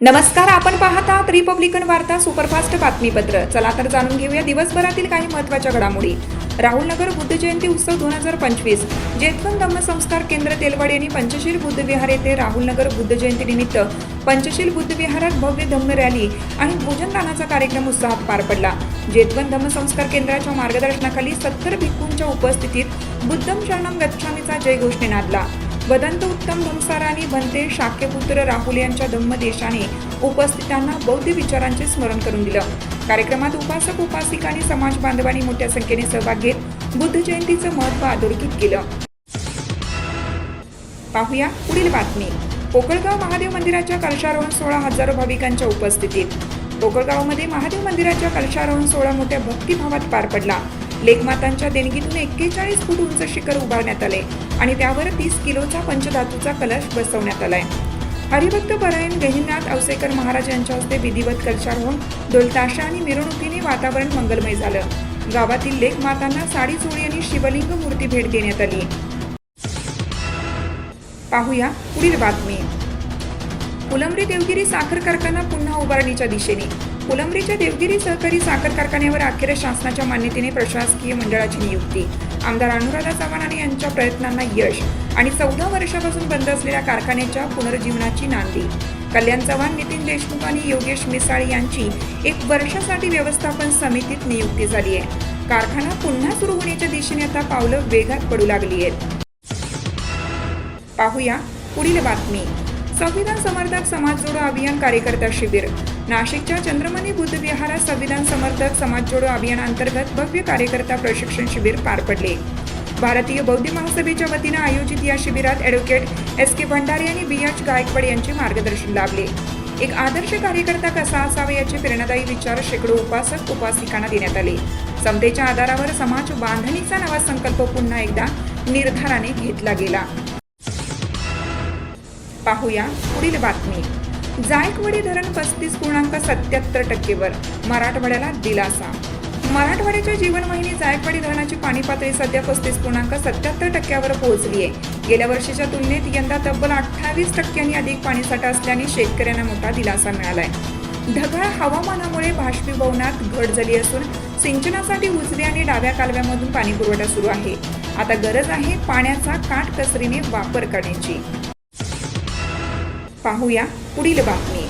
नमस्कार आपण पाहतात रिपब्लिकन वार्ता सुपरफास्ट बातमीपत्र. चला तर जाणून घेऊया दिवसभरातील काही महत्त्वाच्या घडामोडी. राहुल नगर बुद्ध जयंती उत्सव दोन हजार पंचवीस. जेतवन धम्मसंस्कार केंद्र तेलवाड यांनी पंचशील बुद्ध विहार येथे राहुल नगर बुद्ध जयंती निमित्त पंचशील बुद्ध विहारात भव्य धम्म रॅली आणि भोजनदानाचा कार्यक्रम उत्साहात पार पडला. जेतवन धम्मसंस्कार केंद्राच्या मार्गदर्शनाखाली सत्तर भिक्खूंच्या उपस्थितीत बुद्धम शरणम गच्छामीचा जयघोषणे नादला. वदंत उत्तम धमसारानी भंते शाक्यपुत्र राहुल यांच्या धम्मदेशाने उपस्थितांना बौद्ध विचारांचे स्मरण करून दिलं. कार्यक्रमात उपासक उपासिका आणि समाज बांधवांनी मोठ्या संख्येने सहभाग घेत बुद्ध जयंतीचं महत्त्व अधोरेखित केलं. पाहूया पुढील बातमी. कोकळगाव महादेव मंदिराच्या कलशारोहण सोहळा हजारो भाविकांच्या उपस्थितीत. कोकळगावमध्ये महादेव मंदिराच्या कलशारोहण सोहळा मोठ्या भक्तिभावात पार पडला. लेखमातांच्या देणगीतून एक्केचाळीस फूट उंच शिखर उभारण्यात आले आणि त्यावर तीस किलोचा पंचधातूचा कलश बसवण्यात आलाय. हरिभक्त परायण गहिनाथ अवसेकर महाराज यांच्या हस्ते विधिवत कलशारोहण ढोलताशा आणि मिरवणुकीने वातावरण मंगलमय झालं. गावातील लेखमातांना साडी चोळी आणि शिवलिंग मूर्ती भेट देण्यात आली. पाहूया पुढील बातमी. फुलंब्री देवगिरी साखर कारखाना पुन्हा उभारणीच्या दिशेने. फुलंब्रीच्या देवगिरी सहकारी साखर कारखान्यावर अखेर शासनाच्या मान्यतेने प्रशासकीय मंडळाची नियुक्ती. आमदार अनुराधा चव्हाण यांच्या प्रयत्नांना यश आणि चौदा वर्षापासून बंद असलेल्या कारखान्याच्या पुनर्जीवनाची नांदी. कल्याण चव्हाण नितीन देशमुख आणि योगेश मिसाळ यांची एक वर्षासाठी व्यवस्थापन समितीत नियुक्ती झाली आहे. कारखाना पुन्हा सुरू होण्याच्या दिशेने आता पावलं वेगात पडू लागली आहेत. पाहूया पुढील बातमी. संविधान समर्थक समाज जोडो अभियान कार्यकर्ता शिबिर. नाशिकच्या चंद्रमणी बुद्धविहारात संविधान समर्थक समाज जोडो अभियानांतर्गत भव्य कार्यकर्ता प्रशिक्षण शिबिर पार पडले. भारतीय बौद्ध महासभेच्या वतीनं आयोजित या शिबिरात ॲडव्होकेट एस के भंडारी आणि बी एच गायकवाड यांचे मार्गदर्शन लाभले. एक आदर्श कार्यकर्ता कसा असावा याचे प्रेरणादायी विचार शेकडो उपासक उपासिकांना देण्यात आले. समतेच्या आधारावर समाज बांधणीचा नवा संकल्प पुन्हा एकदा निर्धाराने घेतला गेला. पाहूया पुढील बातमी. जायकवाडी धरण पस्तीस पूर्णांक सत्याहत्तर टक्केवर मराठवाड्याला दिलासा. मराठवाड्याच्या जीवनवाहिनी जायकवाडी धरणाची पाणी पातळी सध्या पस्तीस पूर्णांक सत्याहत्तर टक्क्यावर पोहोचली आहे. गेल्या वर्षीच्या तुलनेत यंदा तब्बल अठ्ठावीस टक्क्यांनी अधिक पाणीसाठा असल्याने शेतकऱ्यांना मोठा दिलासा मिळालाय. ढगाळ हवामानामुळे बाष्पीभवनात घट झाली असून सिंचनासाठी उजव्या आणि डाव्या कालव्यामधून पाणी पुरवठा सुरू आहे. आता गरज आहे पाण्याचा काटकसरीने वापर करण्याची. पाहूया पुढील बातमी.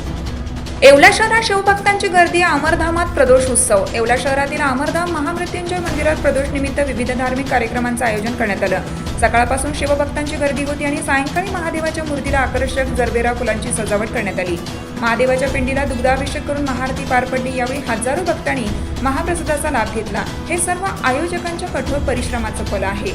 येवला शहरात शिवभक्तांची गर्दी अमरधामात प्रदोष उत्सव. येवला शहरातील अमरधाम महामृत्युंजय मंदिरात प्रदोष निमित्त विविध धार्मिक कार्यक्रमांचं आयोजन करण्यात आलं. सकाळपासून शिवभक्तांची गर्दी होती आणि सायंकाळी महादेवाच्या मूर्तीला आकर्षक जरबेरा फुलांची सजावट करण्यात आली. महादेवाच्या पिंडीला दुग्धाभिषेक करून महाआरती पार पडली. यावेळी हजारो भक्तांनी महाप्रसादाचा लाभ घेतला. हे सर्व आयोजकांच्या कठोर परिश्रमाचं फल आहे.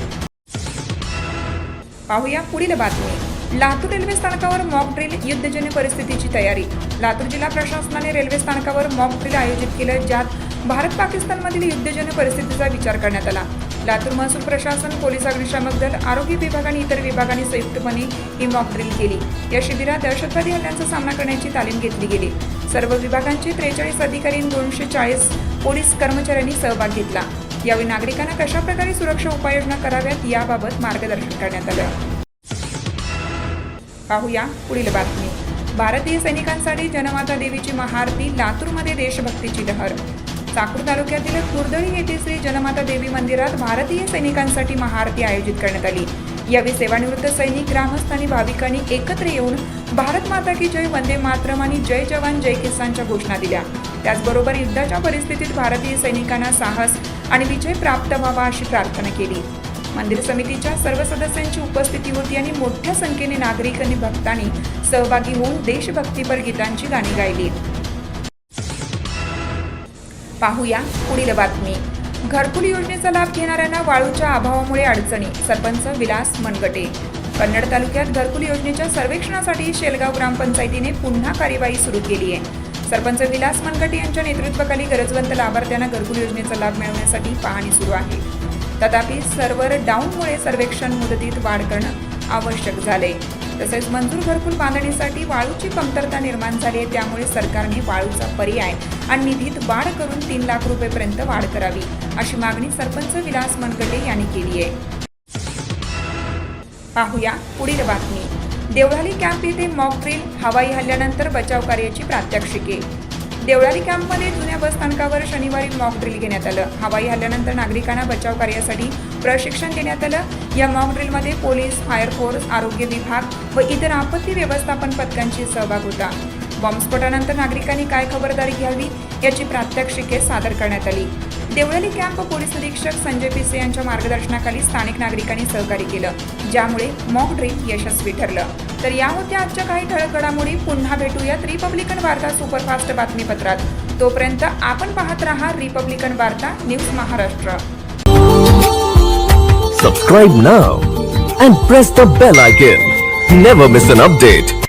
पाहूया पुढील बातमी. लातूर रेल्वे स्थानकावर मॉक ड्रिल युद्धजन्य परिस्थितीची तयारी. लातूर जिल्हा प्रशासनाने रेल्वे स्थानकावर मॉक ड्रिल आयोजित केलं ज्यात भारत पाकिस्तानमधील युद्धजन्य परिस्थितीचा विचार करण्यात आला. लातूर महसूल प्रशासन पोलीस अग्निशामक दल आरोग्य विभाग आणि इतर विभागांनी संयुक्तपणे ही मॉक ड्रिल केली. या शिबिरात दहशतवादी हल्ल्यांचा सामना करण्याची तालीम घेतली गेली. सर्व विभागांचे त्रेचाळीस अधिकारी दोनशे चाळीस पोलीस कर्मचाऱ्यांनी सहभाग घेतला. यावेळी नागरिकांना कशा प्रकारे सुरक्षा उपाययोजना कराव्यात याबाबत मार्गदर्शन करण्यात आलं. पाहूया पुढील बातमी. भारतीय सैनिकांसाठी जनमाता देवीची महाआरती लातूरमध्ये देशभक्तीची लहर. चाकूर तालुक्यातील कुर्दळी येथे श्री जनमाता देवी मंदिरात भारतीय सैनिकांसाठी महाआरती आयोजित करण्यात आली. यावेळी सेवानिवृत्त सैनिक ग्रामस्थ आणि भाविकांनी एकत्र येऊन भारत माता की जय वंदे मातरम आणि जय जवान जय किसानच्या घोषणा दिल्या. त्याचबरोबर युद्धाच्या परिस्थितीत भारतीय सैनिकांना साहस आणि विजय प्राप्त व्हावा अशी प्रार्थना केली. मंदिर समितीच्या सर्व सदस्यांची उपस्थिती होती आणि मोठ्या संख्येने नागरिक आणि भक्तांनी सहभागी होऊन देशभक्तीपर गीतांची गाणी गायली. पाहूया पुढील बातमी. घरकुल योजनेचा लाभ घेणाऱ्यांना वाळूच्या अभावामुळे अडचणी. सरपंच विलास मनगटे. कन्नड तालुक्यात घरकुल योजनेच्या सर्वेक्षणासाठी शेलगाव ग्रामपंचायतीने पुन्हा कार्यवाही सुरू केली आहे सरपंच विलास मनगटे यांच्या नेतृत्वाखाली गरजवंत लाभार्थ्यांना घरकुल योजनेचा लाभ मिळवण्यासाठी पाहणी सुरू आहे. तथापि सर्व्हर डाऊनमुळे सर्वेक्षण मुदतीत वाढ करणं आवश्यक झाले. तसेच मंजूर घरकुल बांधणीसाठी वाळूची कमतरता निर्माण झाली आहे त्यामुळे सरकारने वाळूचा पर्याय आणि निधीत वाढ करून तीन लाख रुपयेपर्यंत वाढ करावी अशी मागणी सरपंच विलास मनगटे यांनी केली आहे. पाहूया पुढील बातमी. देवळाली कॅम्प येथे मॉक ड्रिल हवाई हल्ल्यानंतर बचाव कार्याची प्रात्यक्षिके. देवळाली कॅम्पमध्ये जुन्या बसस्थानकावर शनिवारी मॉक ड्रिल घेण्यात आलं. हवाई हल्ल्यानंतर नागरिकांना बचाव कार्यासाठी प्रशिक्षण देण्यात आलं. या मॉक ड्रिलमध्ये पोलीस फायर फोर्स आरोग्य विभाग व इतर आपत्ती व्यवस्थापन पथकांची सहभाग होता. बॉम्बस्फोटानंतर नागरिकांनी काय खबरदारी घ्यावी याची प्रात्यक्षिके सादर करण्यात आली. देवळाली कॅम्प पोलीस अधीक्षक संजय पिसे यांच्या मार्गदर्शनाखाली स्थानिक नागरिकांनी सहकार्य केलं ज्यामुळे मॉक ड्रिल यशस्वी ठरलं. तर या होत्या आजच्या काही ठळक घडामोडी पुन्हा भेटूयात रिपब्लिकन वार्ता सुपरफास्ट बातमीपत्रात. तोपर्यंत आपण पाहत रहा Republican Varta news Maharashtra. Subscribe now and press the bell icon never miss an update